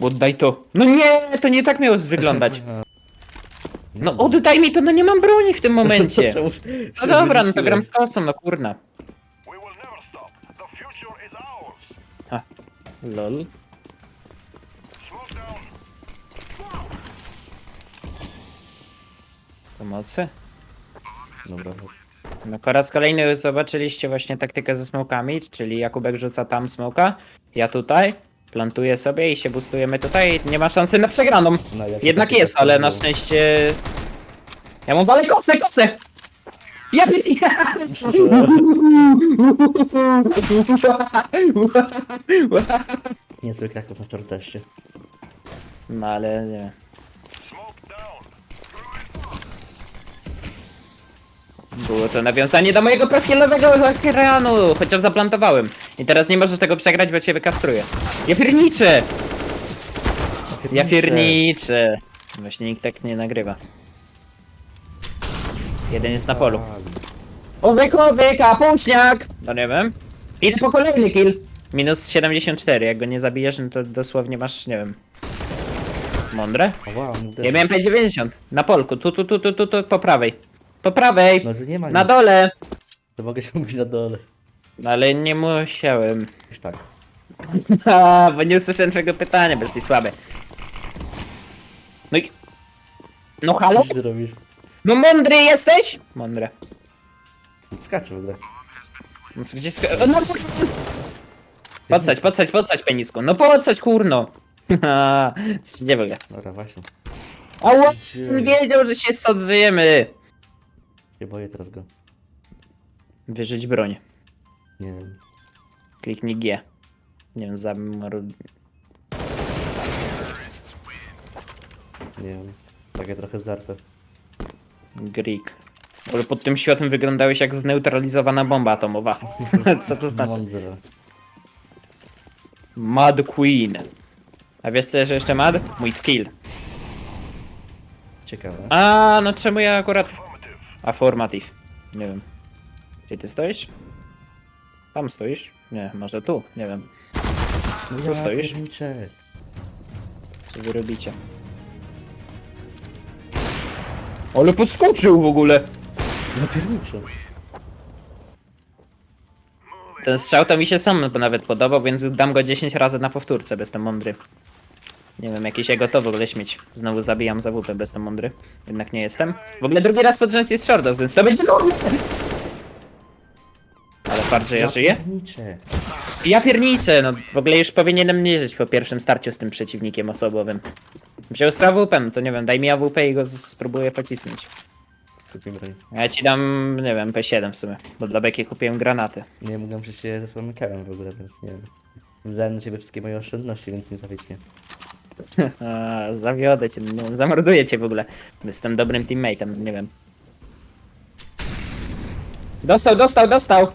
Oddaj to. No nie, to nie tak miało wyglądać. No oddaj mi to, no nie mam broni w tym momencie. No się dobra, no to gram z kosą, no kurna. Ours. Lol. Pomocy? Dobra, No po raz kolejny zobaczyliście właśnie taktykę ze smokami, czyli Jakubek rzuca tam smoka, ja tutaj, plantuję sobie i się boostujemy tutaj nie ma szansy na przegraną. no, Jednak takie jest, tak ale na było. szczęście... Ja mu walę kosę, kosę! Ja Niezły Kraków na teście. No ale nie. Było to nawiązanie do mojego profilowego ekranu, chociaż zaplantowałem. I teraz nie możesz tego przegrać, bo cię wykastruję. Ja pierniczę! Ja pierniczę! Właśnie nikt tak nie nagrywa. Jeden jest na polu. Owyk, owyk, a półśniak! No nie wiem. Idę po kolejny kill. Minus 74, jak go nie zabijesz, no to dosłownie masz, nie wiem. Mądre? O, wow, nie Ja miałem P90. Na polku, tu, tu, tu, tu, tu, tu, po prawej. Po prawej! No to nie ma Na nic. dole! To mogę się mówić na dole. No ale nie musiałem. Już tak. A, bo nie usłyszałem twojego pytania, bez tej słaby. No i... No halo? Co ty robisz? No mądry jesteś? Mądre. Skacze w ogóle. No co, gdzie sk- o, no, Podsać, podsać, podsać penisku. No podsać, kurno. Coś nie w ogóle. Dobra, właśnie. A on wiedział, że się sadzimy. Nie boję teraz go. Wyrzuć broń. Nie wiem. Kliknij G. Nie wiem, zamru... Nie wiem. Takie trochę zdarte. Greek. Ale pod tym światem wyglądałeś jak zneutralizowana bomba atomowa. Co to znaczy? Mądrze. Mad Queen. A wiesz co jest jeszcze mad? Mój skill. Ciekawe. A, no czemu ja akurat... Affirmative. Nie wiem. Gdzie ty stoisz? Tam stoisz? Nie, może tu, nie wiem. No tu stoisz? pierniczę. Co wy robicie? Ale podskoczył w ogóle! No pierniczę. Ten strzał to mi się sam nawet podobał, więc dam go 10 razy na powtórce, bez ten mądry. Nie wiem, jakieś ego to w ogóle śmieć. Znowu zabijam za WP bez ten mądry. Jednak nie jestem. W ogóle drugi raz pod rząd jest Shordos, więc to będzie normal. Ale że ja żyję? Pierniczę. Ja pierniczę, no w ogóle już powinienem nie żyć po pierwszym starciu z tym przeciwnikiem osobowym. Wziął z AWP, to nie wiem, daj mi AWP i go z- spróbuję pocisnąć. Ja ci dam, nie wiem, P7 w sumie, bo dla Beki kupiłem granaty. Nie mogłem przecież się ze swoim w ogóle, więc nie wiem. Wydałem na ciebie wszystkie moje oszczędności, więc nie zawiedź mnie. A, zawiodę cię, no, zamorduję cię w ogóle. Jestem dobrym teammate'em, nie wiem. Dostał, dostał, dostał!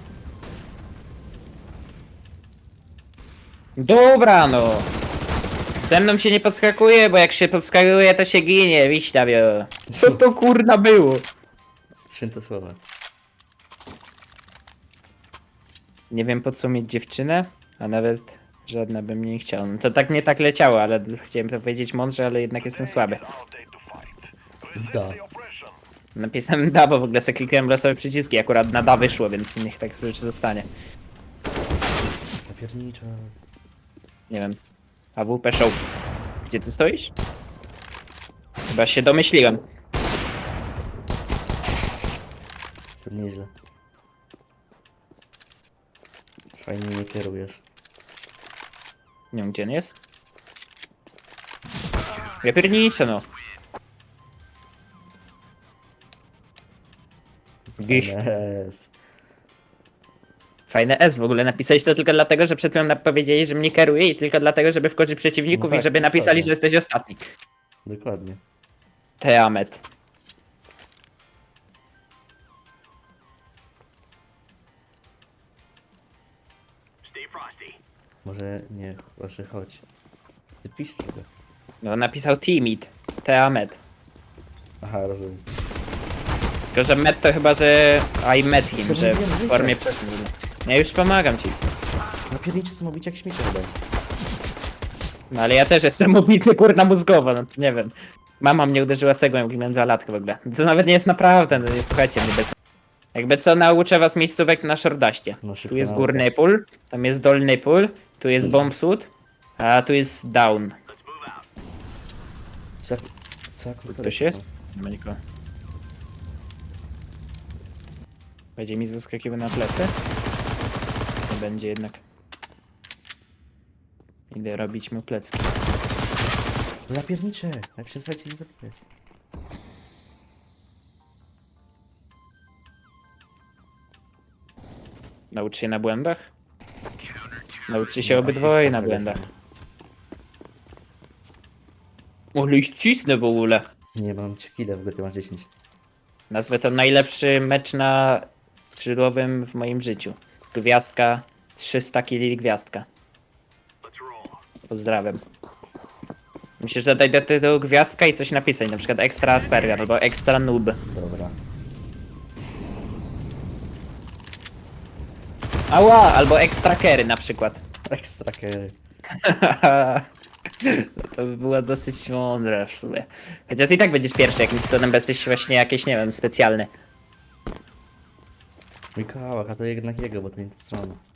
Dobra, no. Ze mną się nie podskakuje, bo jak się podskakuje, to się ginie, wiśtawio. Co to kurna było? Święte słowa. Nie wiem po co mieć dziewczynę, a nawet żadna bym nie chciał. No to tak nie tak leciało, ale chciałem to powiedzieć mądrze, ale jednak jestem słaby. Da. Napisałem da, bo w ogóle sobie kliknąłem losowe przyciski, akurat na da wyszło, więc niech tak już zostanie. Ja pierniczę. Nie wiem. AWP show. Gdzie ty stoisz? Chyba się domyśliłem. To nieźle. Fajnie nie kierujesz. Nie wiem gdzie on jest. Ja pierniczę no. Gich. Yes. Fajne S w ogóle. Napisałeś to tylko dlatego, że przed chwilą powiedzieli, że mnie kieruje i tylko dlatego, żeby wkoczyć przeciwników No tak, i żeby napisali, dokładnie. że jesteś ostatni. Dokładnie. Teamet. Stay frosty. Może nie, proszę chodź. Ty go. No napisał Timid. Teamet. Aha, rozumiem. Tylko, że met to chyba, że I met him, że w formie przeszłym. Ja już pomagam ci. No pierniczy są jak śmiecie chyba. No ale ja też jestem ubity kurna mózgowo, no to nie wiem. Mama mnie uderzyła cegłem, jak miałem dwa latka w ogóle. To nawet nie jest naprawdę, no nie słuchajcie mnie bez... Jakby co, nauczę was miejscówek na szordaście. No, szybko Tu jest nauka. górny pól, tam jest dolny pól, tu jest bomb suit, a tu jest down. Co, co, Tu ktoś jest? Nie ma nikogo. Będzie mi zaskakiwał na plecy? Nie będzie jednak. Idę robić mu plecki. Napiernicze, jak przestać ich zabijać. Naucz się na błędach? Nauczcie się obydwoje na błędach. Ale ich cisnę w ogóle. Nie mam cię kile, w ogóle ty masz 10. Nazwę to najlepszy mecz na skrzydłowym w moim życiu. Gwiazdka, 300 kili gwiazdka. Pozdrawiam. Myślę, że dodaj do tytułu gwiazdka i coś napisać, na przykład extra asperger albo extra noob. Dobra. Ała, albo extra carry na przykład. Ekstra carry. No to by było dosyć mądre w sumie. Chociaż i tak będziesz pierwszy jakimś cudem, bo jesteś właśnie jakieś, nie wiem, specjalny. Mikołaj, a to jednak jego, bo to nie ta strona.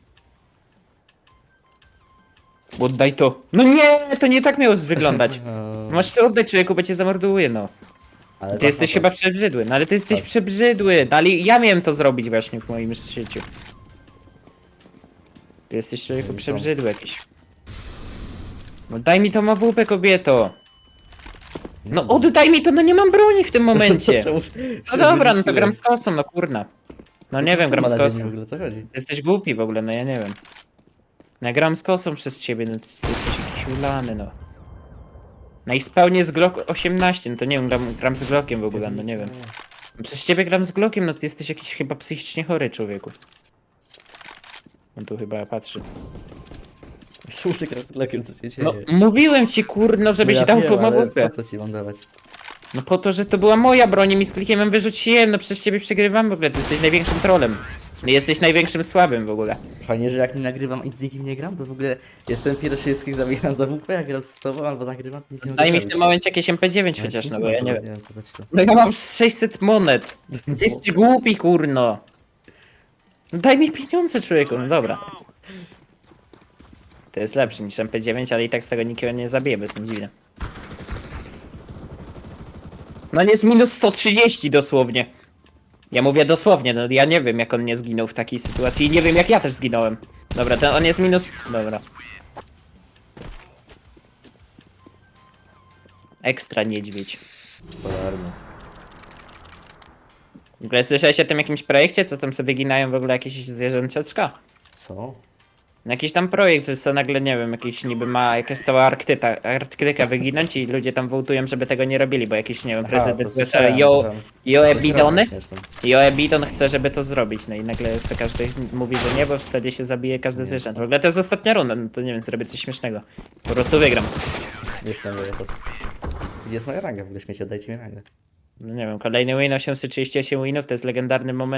Oddaj to. No nie, to nie tak miało wyglądać. Eee, Masz to oddać człowieku, bo cię zamorduje, no. ale Ty jesteś za chyba to- przebrzydły, no ale ty jesteś Tak. przebrzydły. No, ale ja miałem to zrobić właśnie w moim życiu. Ty jesteś człowieku No przebrzydły jakiś. No daj mi to mawupę, kobieto. No Nie. oddaj mi to, no nie mam broni w tym momencie. Czemu- No dobra, no to gram z kosą, no kurna. No nie wiem, gram z w kosą. ogóle co chodzi. Ty jesteś głupi w ogóle, no ja nie wiem. No ja gram z kosą przez ciebie, no ty jesteś jakiś ulany, no. No i spełnię z Glock 18, no to nie wiem, gram, gram z Glockiem w ogóle, no nie wiem. Przez ciebie gram z Glockiem, no ty jesteś jakiś chyba psychicznie chory człowieku. On tu chyba patrzy. Z Glockiem, co się dzieje? No mówiłem ci kurno, żebyś No dał tą mawupę. Po co ci mam dawać? No po to, że to była moja broń i mi z klikiem ją wyrzuciłem, no przez ciebie przegrywam w ogóle, ty jesteś największym trolem. Jesteś największym słabym w ogóle. Fajnie, że jak nie nagrywam i z nikim nie gram, to w ogóle jestem pierwszy, wszystkich zabijam za WP, jak gram z tobą albo nagrywam, to nic nie Daj mi w tym momencie jakieś MP9 Ja chociaż, ci no bo ja nie wiem. No ja mam 600 monet. Ty jesteś głupi, kurno. No daj mi pieniądze, człowieku, no dobra. To jest lepsze niż MP9, ale i tak z tego nikogo nie zabije, bo jestem dziwny. No nie jest minus 130 dosłownie. Ja mówię dosłownie, no ja nie wiem jak on nie zginął w takiej sytuacji i nie wiem jak ja też zginąłem. Dobra, to on jest minus... Dobra. Ekstra niedźwiedź. Polarny. W ogóle słyszałeś o tym jakimś projekcie, co tam sobie wyginają w ogóle jakieś zwierzęciaczka? Co? Jakiś tam projekt, że co nagle, nie wiem, jakiś niby ma jakaś cała Arktyka, Arktyka wyginąć i ludzie tam wołtują, żeby tego nie robili, bo jakiś, nie wiem, prezydent USA, Joe Bidon, Śmieszne. Joe Bidon chce, żeby to zrobić, no i nagle co każdy mówi, że nie, bo wtedy się zabije każde zwierzę. W ogóle to jest ostatnia runda, no to nie wiem, zrobię coś śmiesznego. Po prostu wygram. Było to. Gdzie jest moja ranga? W ogóle śmiecie, oddajcie mi rangę. No nie wiem, kolejny win, 838 winów, to jest legendarny moment.